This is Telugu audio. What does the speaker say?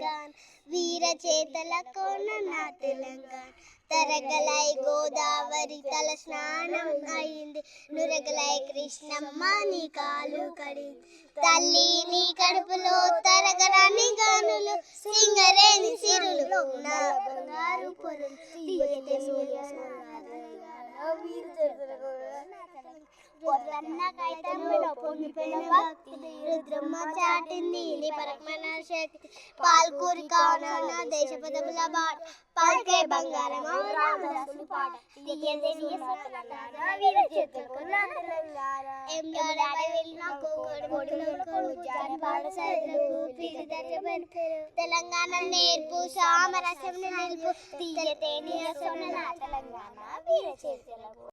తెలంగాణ వీర చేతల కోన నా తెలంగాణ. తరగలై గోదావరి తల స్నానం అయింది. నురగలై కృష్ణమ్మ నీ కాలు కడింది. తల్లి నీ కడుపులో తరగరాని గానులు సింగరేని సిరులు నా బంగారు పొరులు. తీయటి సూర్య రుద్రమ్మ చాటింది. నీ శక్తి. పాల్కూరి దేశ పదముల బాట. బంగారం పాట. తెలంగాణ నేర్పు సామరస్యం నిలుపు. తీయతేని తెలంగాణ వీర చేతులకు